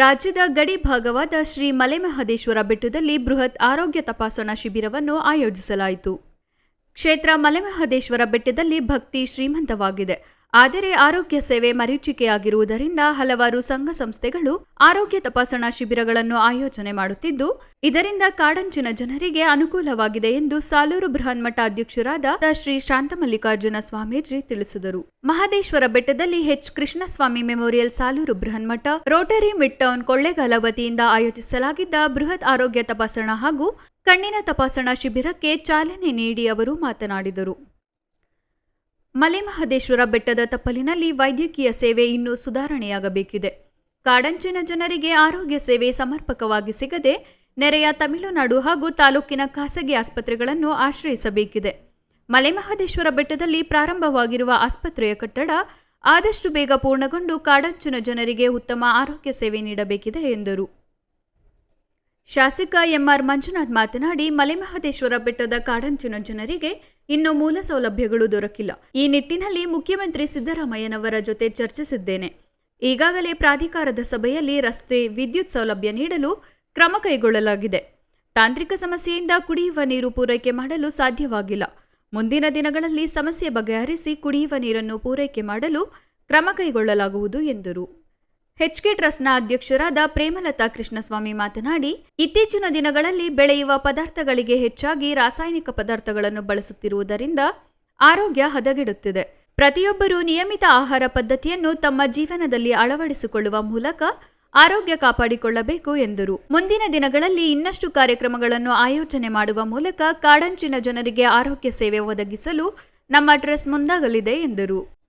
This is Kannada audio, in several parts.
ರಾಜ್ಯದ ಗಡಿ ಭಾಗವಾದ ಶ್ರೀ ಮಲೆಮಹದೇಶ್ವರ ಬೆಟ್ಟದಲ್ಲಿ ಬೃಹತ್ ಆರೋಗ್ಯ ತಪಾಸಣಾ ಶಿಬಿರವನ್ನು ಆಯೋಜಿಸಲಾಯಿತು. ಕ್ಷೇತ್ರ ಮಲೆಮಹದೇಶ್ವರ ಬೆಟ್ಟದಲ್ಲಿ ಭಕ್ತಿ ಶ್ರೀಮಂತವಾಗಿದೆ. ಆದರೆ ಆರೋಗ್ಯ ಸೇವೆ ಮರೀಚಿಕೆಯಾಗಿರುವುದರಿಂದ ಹಲವಾರು ಸಂಘ ಸಂಸ್ಥೆಗಳು ಆರೋಗ್ಯ ತಪಾಸಣಾ ಶಿಬಿರಗಳನ್ನು ಆಯೋಜನೆ ಮಾಡುತ್ತಿದ್ದು, ಇದರಿಂದ ಕಾಡಂಚಿನ ಜನರಿಗೆ ಅನುಕೂಲವಾಗಿದೆ ಎಂದು ಸಾಲೂರು ಬೃಹನ್ಮಠ ಅಧ್ಯಕ್ಷರಾದ ಶ್ರೀ ಶಾಂತಮಲ್ಲಿಕಾರ್ಜುನ ಸ್ವಾಮೀಜಿ ತಿಳಿಸಿದರು. ಮಹದೇಶ್ವರ ಬೆಟ್ಟದಲ್ಲಿ H. Krishnaswamy memorial Saluru Brihanmath rotary mid town Kollegala ವತಿಯಿಂದ ಆಯೋಜಿಸಲಾಗಿದ್ದ ಬೃಹತ್ ಆರೋಗ್ಯ ತಪಾಸಣಾ ಹಾಗೂ ಕಣ್ಣಿನ ತಪಾಸಣಾ ಶಿಬಿರಕ್ಕೆ ಚಾಲನೆ ನೀಡಿ ಅವರು ಮಾತನಾಡಿದರು. ಮಲೆಮಹದೇಶ್ವರ ಬೆಟ್ಟದ ತಪ್ಪಲಿನಲ್ಲಿ ವೈದ್ಯಕೀಯ ಸೇವೆ ಇನ್ನೂ ಸುಧಾರಣೆಯಾಗಬೇಕಿದೆ. ಕಾಡಂಚಿನ ಜನರಿಗೆ ಆರೋಗ್ಯ ಸೇವೆ ಸಮರ್ಪಕವಾಗಿ ಸಿಗದೆ ನೆರೆಯ ತಮಿಳುನಾಡು ಹಾಗೂ ತಾಲೂಕಿನ ಖಾಸಗಿ ಆಸ್ಪತ್ರೆಗಳನ್ನು ಆಶ್ರಯಿಸಬೇಕಿದೆ. ಮಲೆಮಹದೇಶ್ವರ ಬೆಟ್ಟದಲ್ಲಿ ಪ್ರಾರಂಭವಾಗಿರುವ ಆಸ್ಪತ್ರೆಯ ಕಟ್ಟಡ ಆದಷ್ಟು ಬೇಗ ಪೂರ್ಣಗೊಂಡು ಕಾಡಂಚಿನ ಜನರಿಗೆ ಉತ್ತಮ ಆರೋಗ್ಯ ಸೇವೆ ನೀಡಬೇಕಿದೆ ಎಂದರು. ಶಾಸಕ ಎಂಆರ್ ಮಂಜುನಾಥ್ ಮಾತನಾಡಿ, ಮಲೆಮಹದೇಶ್ವರ ಬೆಟ್ಟದ ಕಾಡಂಚಿನ ಜನರಿಗೆ ಇನ್ನು ಮೂಲ ಸೌಲಭ್ಯಗಳು ದೊರಕಿಲ್ಲ. ಈ ನಿಟ್ಟಿನಲ್ಲಿ ಮುಖ್ಯಮಂತ್ರಿ ಸಿದ್ದರಾಮಯ್ಯನವರ ಜೊತೆ ಚರ್ಚಿಸಿದ್ದೇನೆ. ಈಗಾಗಲೇ ಪ್ರಾಧಿಕಾರದ ಸಭೆಯಲ್ಲಿ ರಸ್ತೆ, ವಿದ್ಯುತ್ ಸೌಲಭ್ಯ ನೀಡಲು ಕ್ರಮ ಕೈಗೊಳ್ಳಲಾಗಿದೆ. ತಾಂತ್ರಿಕ ಸಮಸ್ಯೆಯಿಂದ ಕುಡಿಯುವ ನೀರು ಪೂರೈಕೆ ಮಾಡಲು ಸಾಧ್ಯವಾಗಿಲ್ಲ. ಮುಂದಿನ ದಿನಗಳಲ್ಲಿ ಸಮಸ್ಯೆ ಬಗೆಹರಿಸಿ ಕುಡಿಯುವ ನೀರನ್ನು ಪೂರೈಕೆ ಮಾಡಲು ಕ್ರಮ ಕೈಗೊಳ್ಳಲಾಗುವುದು ಎಂದರು. ಹೆಚ್ಕೆ ಟ್ರಸ್ಟ್ನ ಅಧ್ಯಕ್ಷರಾದ ಪ್ರೇಮಲತಾ ಕೃಷ್ಣಸ್ವಾಮಿ ಮಾತನಾಡಿ, ಇತ್ತೀಚಿನ ದಿನಗಳಲ್ಲಿ ಬೆಳೆಯುವ ಪದಾರ್ಥಗಳಿಗೆ ಹೆಚ್ಚಾಗಿ ರಾಸಾಯನಿಕ ಪದಾರ್ಥಗಳನ್ನು ಬಳಸುತ್ತಿರುವುದರಿಂದ ಆರೋಗ್ಯ ಹದಗೆಡುತ್ತಿದೆ. ಪ್ರತಿಯೊಬ್ಬರೂ ನಿಯಮಿತ ಆಹಾರ ಪದ್ಧತಿಯನ್ನು ತಮ್ಮ ಜೀವನದಲ್ಲಿ ಅಳವಡಿಸಿಕೊಳ್ಳುವ ಮೂಲಕ ಆರೋಗ್ಯ ಕಾಪಾಡಿಕೊಳ್ಳಬೇಕು ಎಂದರು. ಮುಂದಿನ ದಿನಗಳಲ್ಲಿ ಇನ್ನಷ್ಟು ಕಾರ್ಯಕ್ರಮಗಳನ್ನು ಆಯೋಜನೆ ಮಾಡುವ ಮೂಲಕ ಕಾಡಂಚಿನ ಜನರಿಗೆ ಆರೋಗ್ಯ ಸೇವೆ ಒದಗಿಸಲು ನಮ್ಮ ಟ್ರಸ್ಟ್ ಮುಂದಾಗಲಿದೆ ಎಂದರು.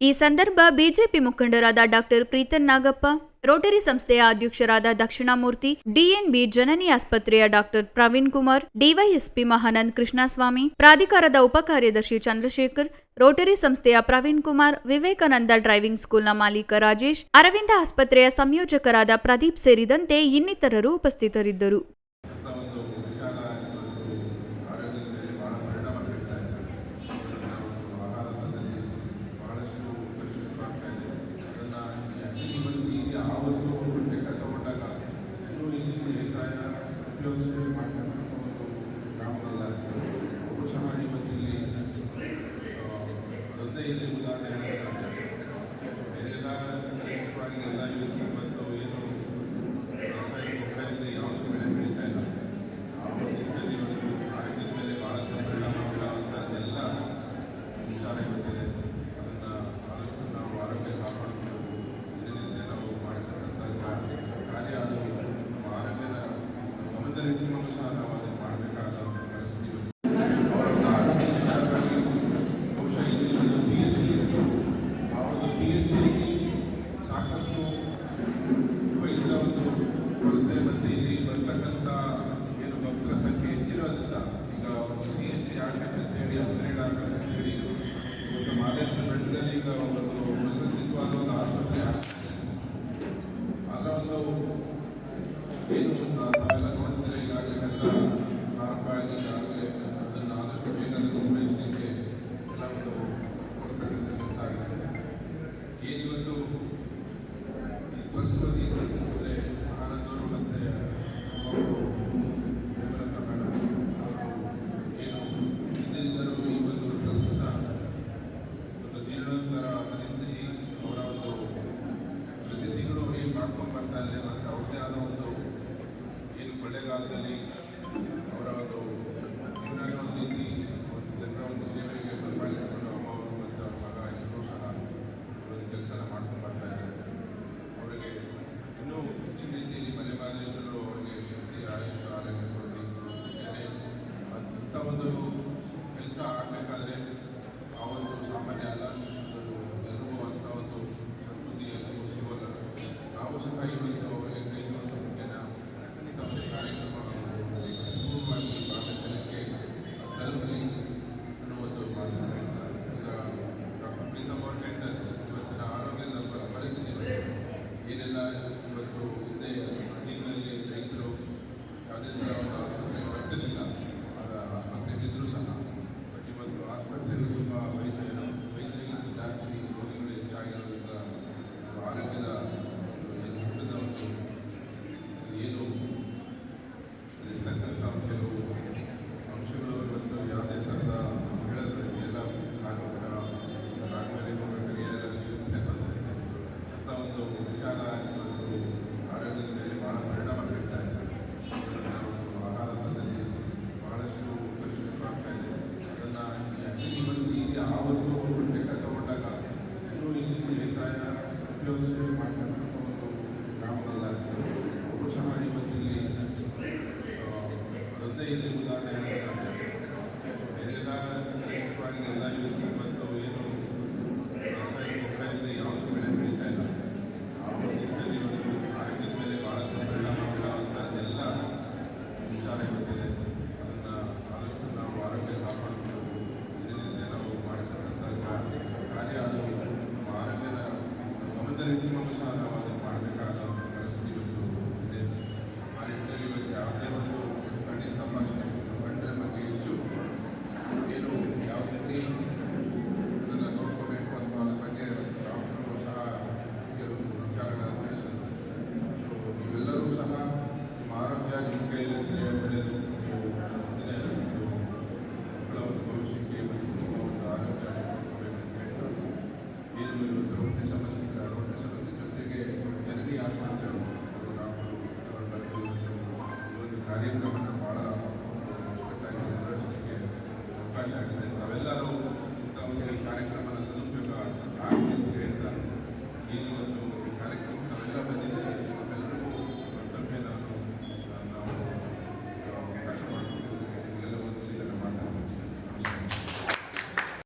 ಈ ಸಂದರ್ಭ ಬಿಜೆಪಿ ಮುಖಂಡರಾದ ಡಾಕ್ಟರ್ ಪ್ರೀತನ್ ನಾಗಪ್ಪ, ರೋಟರಿ ಸಂಸ್ಥೆಯ ಅಧ್ಯಕ್ಷರಾದ ದಕ್ಷಿಣಾಮೂರ್ತಿ ಡಿಎನ್ಬಿ ಜನನಿ ಆಸ್ಪತ್ರೆಯ ಡಾಕ್ಟರ್ ಪ್ರವೀಣ್ ಕುಮಾರ್, ಡಿವೈಎಸ್ಪಿ ಮಹಾನಂದ್ ಕೃಷ್ಣಸ್ವಾಮಿ, ಪ್ರಾಧಿಕಾರದ ಉಪಕಾರ್ಯದರ್ಶಿ ಚಂದ್ರಶೇಖರ್, ರೋಟರಿ ಸಂಸ್ಥೆಯ ಪ್ರವೀಣ್ ಕುಮಾರ್, ವಿವೇಕಾನಂದ ಡ್ರೈವಿಂಗ್ ಸ್ಕೂಲ್ನ ಮಾಲೀಕ ರಾಜೇಶ್, ಅರವಿಂದ ಆಸ್ಪತ್ರೆಯ ಸಂಯೋಜಕರಾದ ಪ್ರದೀಪ್ ಸೇರಿದಂತೆ ಇನ್ನಿತರರು ಉಪಸ್ಥಿತರಿದ್ದರು. ಕಾಲದಲ್ಲಿ